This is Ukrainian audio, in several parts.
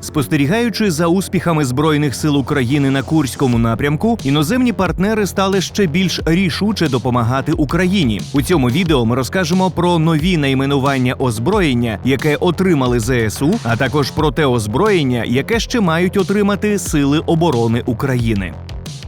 Спостерігаючи за успіхами збройних сил України на Курському напрямку, іноземні партнери стали ще більш рішуче допомагати Україні. У цьому відео ми розкажемо про нові найменування озброєння, яке отримали ЗСУ, а також про те озброєння, яке ще мають отримати Сили оборони України.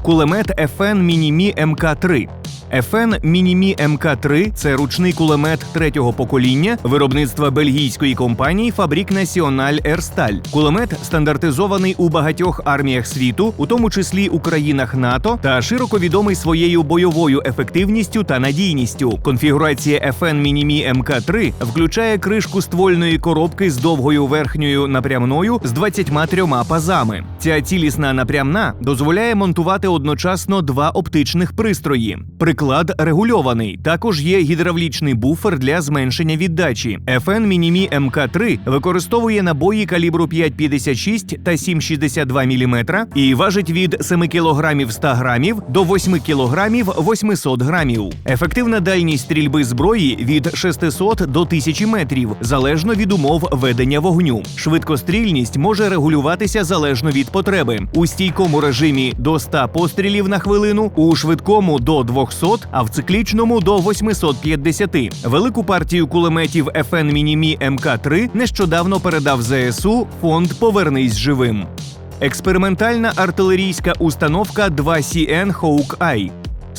Кулемет FN Мінімі МК-3 FN Мінімі МК-3 – це ручний кулемет третього покоління виробництва бельгійської компанії Фабрік Національ Ерсталь. Кулемет стандартизований у багатьох арміях світу, у тому числі у країнах НАТО, та широко відомий своєю бойовою ефективністю та надійністю. Конфігурація FN Мінімі МК-3 включає кришку ствольної коробки з довгою верхньою напрямною з 23 пазами. Ця цілісна напрямна дозволяє монтувати одночасно два оптичних пристрої. Приклад регульований. Також є гідравлічний буфер для зменшення віддачі. FN Мінімі МК-3 використовує набої калібру 5,56 та 7,62 мм і важить від 7 кг 100 грамів до 8 кг 800 грамів. Ефективна дальність стрільби зброї від 600 до 1000 метрів, залежно від умов ведення вогню. Швидкострільність може регулюватися залежно від потреби. У стійкому режимі до 100 пострілів на хвилину, у швидкому до 200, а в циклічному до 850. Велику партію кулеметів FN Мінімі МК-3 нещодавно передав ЗСУ фонд Повернись живим. Експериментальна артилерійська установка 2CN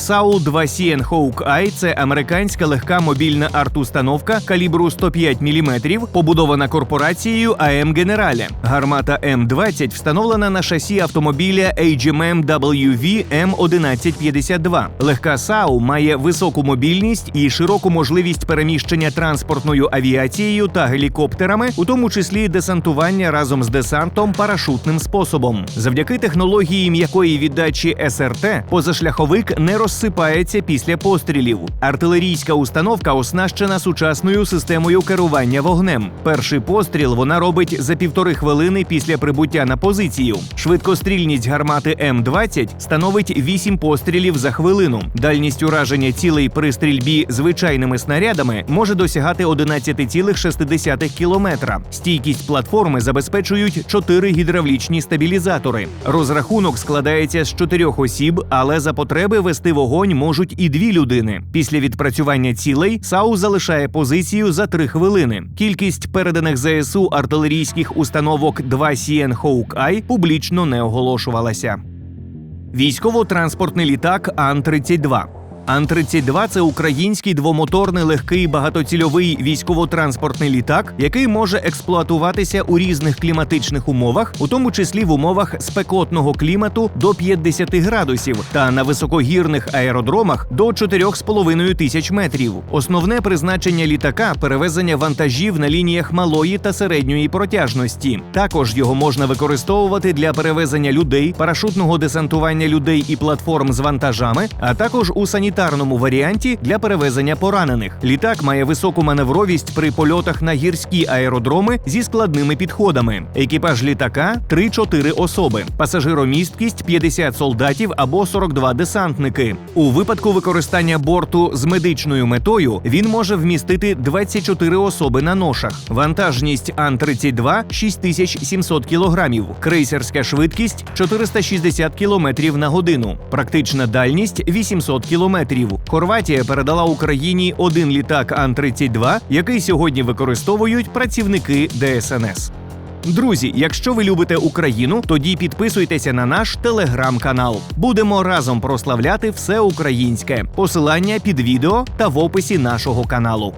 Hawkeye. САУ 2CN Hawkeye – це американська легка мобільна арт-установка калібру 105 мм, побудована корпорацією АМ Генерале. Гармата М20 встановлена на шасі автомобіля HMM WV M1152. Легка САУ має високу мобільність і широку можливість переміщення транспортною авіацією та гелікоптерами, у тому числі десантування разом з десантом парашутним способом. Завдяки технології м'якої віддачі СРТ позашляховик не розсипається після пострілів. Артилерійська установка оснащена сучасною системою керування вогнем. Перший постріл вона робить за півтори хвилини після прибуття на позицію. Швидкострільність гармати М20 становить 8 пострілів за хвилину. Дальність ураження цілей при стрільбі звичайними снарядами може досягати 11,6 кілометра. Стійкість платформи забезпечують 4 гідравлічні стабілізатори. Розрахунок складається з чотирьох осіб, але за потреби вести вогонь можуть і дві людини. Після відпрацювання цілей САУ залишає позицію за три хвилини. Кількість переданих ЗСУ артилерійських установок 2 CN Hawkeye публічно не оголошувалася. Військово-транспортний літак Ан-32. Ан-32 – це український двомоторний легкий багатоцільовий військово-транспортний літак, який може експлуатуватися у різних кліматичних умовах, у тому числі в умовах спекотного клімату до 50 градусів, та на високогірних аеродромах до 4,5 тисяч метрів. Основне призначення літака перевезення вантажів на лініях малої та середньої протяжності. Також його можна використовувати для перевезення людей, парашутного десантування людей і платформ з вантажами, а також у санітарному варіанті для перевезення поранених. Літак має високу маневровість при польотах на гірські аеродроми зі складними підходами. Екіпаж літака 3-4 особи, пасажиромісткість 50 солдатів або 42 десантники. У випадку використання борту з медичною метою він може вмістити 24 особи на ношах. Вантажність Ан-32 6700 кілограмів, крейсерська швидкість 460 кілометрів на годину, практична дальність 800 кілометрів. Хорватія передала Україні один літак Ан-32, який сьогодні використовують працівники ДСНС. Друзі, якщо ви любите Україну, тоді підписуйтеся на наш телеграм-канал. Будемо разом прославляти все українське. Посилання під відео та в описі нашого каналу.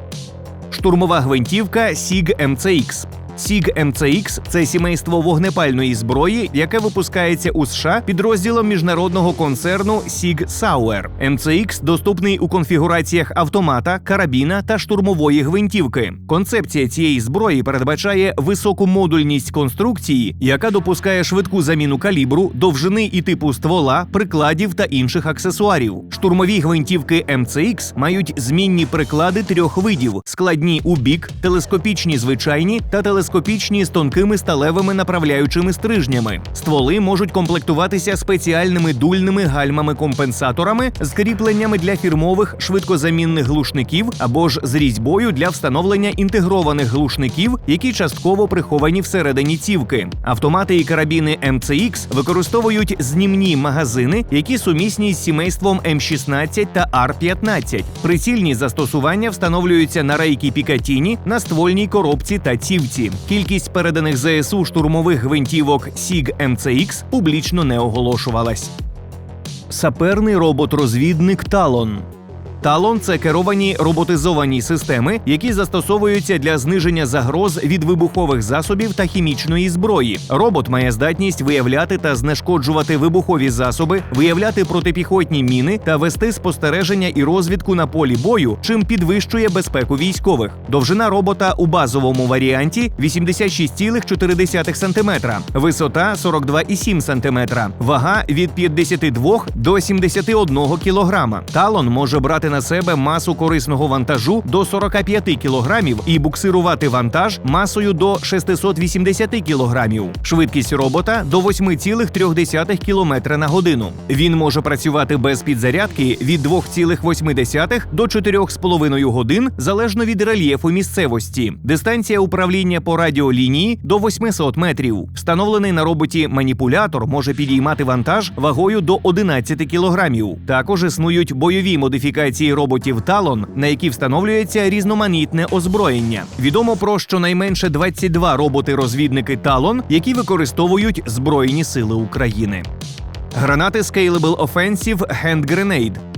Штурмова гвинтівка SIG MCX. SIG MCX – це сімейство вогнепальної зброї, яке випускається у США підрозділом міжнародного концерну SIG Sauer. MCX доступний у конфігураціях автомата, карабіна та штурмової гвинтівки. Концепція цієї зброї передбачає високу модульність конструкції, яка допускає швидку заміну калібру, довжини і типу ствола, прикладів та інших аксесуарів. Штурмові гвинтівки MCX мають змінні приклади трьох видів: складні у бік, телескопічні звичайні та телескопічні телескопічні з тонкими сталевими направляючими стрижнями. Стволи можуть комплектуватися спеціальними дульними гальмами-компенсаторами з кріпленнями для фірмових швидкозамінних глушників або ж з різьбою для встановлення інтегрованих глушників, які частково приховані всередині цівки. Автомати і карабіни MCX використовують знімні магазини, які сумісні з сімейством М16 та Р-15. Прицільні застосування встановлюються на рейки Пікатіні, на ствольній коробці та цівці. Кількість переданих ЗСУ штурмових гвинтівок Сіг МЦХ публічно не оголошувалась. Саперний робот-розвідник Талон. Талон це керовані роботизовані системи, які застосовуються для зниження загроз від вибухових засобів та хімічної зброї. Робот має здатність виявляти та знешкоджувати вибухові засоби, виявляти протипіхотні міни та вести спостереження і розвідку на полі бою, чим підвищує безпеку військових. Довжина робота у базовому варіанті 86,4 см, висота 42,7 см, вага від 52 до 71 кг. Талон може брати на себе масу корисного вантажу до 45 кілограмів і буксирувати вантаж масою до 680 кілограмів. Швидкість робота до 8,3 км на годину. Він може працювати без підзарядки від 2,8 до 4,5 годин залежно від рельєфу місцевості. Дистанція управління по радіолінії до 800 метрів. Встановлений на роботі маніпулятор може підіймати вантаж вагою до 11 кілограмів. Також існують бойові модифікації роботів Талон, на які встановлюється різноманітне озброєння. Відомо про щонайменше 22 роботи-розвідники Талон, які використовують Збройні Сили України. Гранати Scalable Offensive Hand Grenade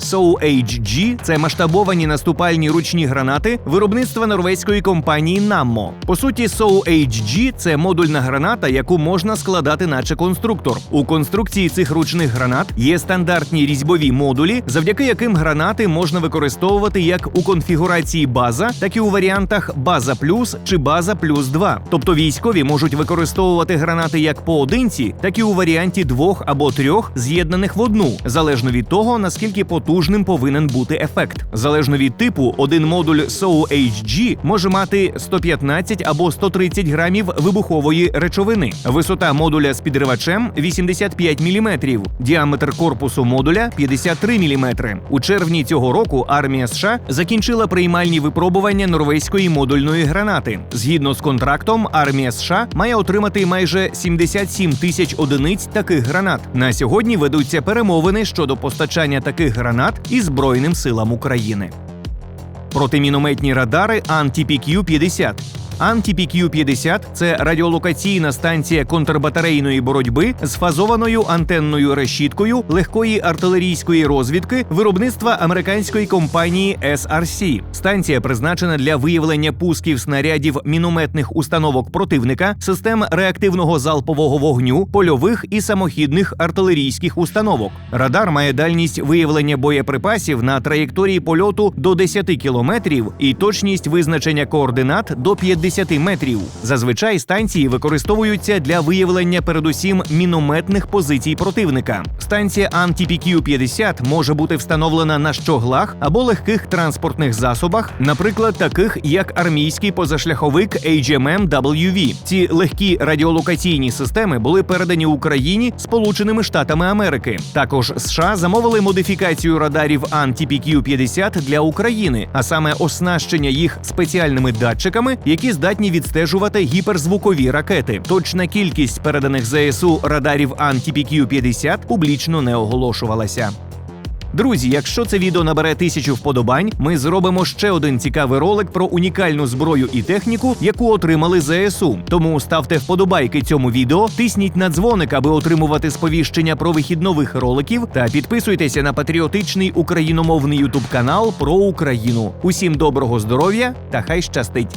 SOHG – це масштабовані наступальні ручні гранати виробництва норвезької компанії Nammo. По суті, SOHG – це модульна граната, яку можна складати, наче конструктор. У конструкції цих ручних гранат є стандартні різьбові модулі, завдяки яким гранати можна використовувати як у конфігурації база, так і у варіантах база плюс чи база плюс 2. Тобто військові можуть використовувати гранати як поодинці, так і у варіанті двох або трьох, з'єднаних в одну, залежно від того наскільки потужним повинен бути ефект. Залежно від типу, один модуль SOHG може мати 115 або 130 грамів вибухової речовини. Висота модуля з підривачем 85 мм, діаметр корпусу модуля 53 мм. У червні цього року армія США закінчила приймальні випробування норвезької модульної гранати. Згідно з контрактом, армія США має отримати майже 77 тисяч одиниць таких гранат. На сьогодні ведуться перемовини щодо постачання таких гранат і Збройним силам України. Протимінометні радари Анті-ПК-50 Анті-ПК-50 – це радіолокаційна станція контрбатарейної боротьби з фазованою антенною решіткою легкої артилерійської розвідки виробництва американської компанії SRC. Станція призначена для виявлення пусків снарядів мінометних установок противника, систем реактивного залпового вогню, польових і самохідних артилерійських установок. Радар має дальність виявлення боєприпасів на траєкторії польоту до 10 кілометрів і точність визначення координат до 50 метрів. Зазвичай станції використовуються для виявлення передусім мінометних позицій противника. Станція Анті-ПК-50 може бути встановлена на щоглах або легких транспортних засобах, наприклад, таких як армійський позашляховик HMM-WV. Ці легкі радіолокаційні системи були передані Україні Сполученими Штатами Америки. Також США замовили модифікацію радарів Анті-ПК-50 для України, а саме оснащення їх спеціальними датчиками, які здатні відстежувати гіперзвукові ракети. Точна кількість переданих ЗСУ радарів Анті-ПК-50 публічно не оголошувалася. Друзі, якщо це відео набере тисячу вподобань, ми зробимо ще один цікавий ролик про унікальну зброю і техніку, яку отримали ЗСУ. Тому ставте вподобайки цьому відео, тисніть на дзвоник, аби отримувати сповіщення про вихід нових роликів, та підписуйтеся на патріотичний україномовний ютуб канал про Україну. Усім доброго здоров'я та хай щастить!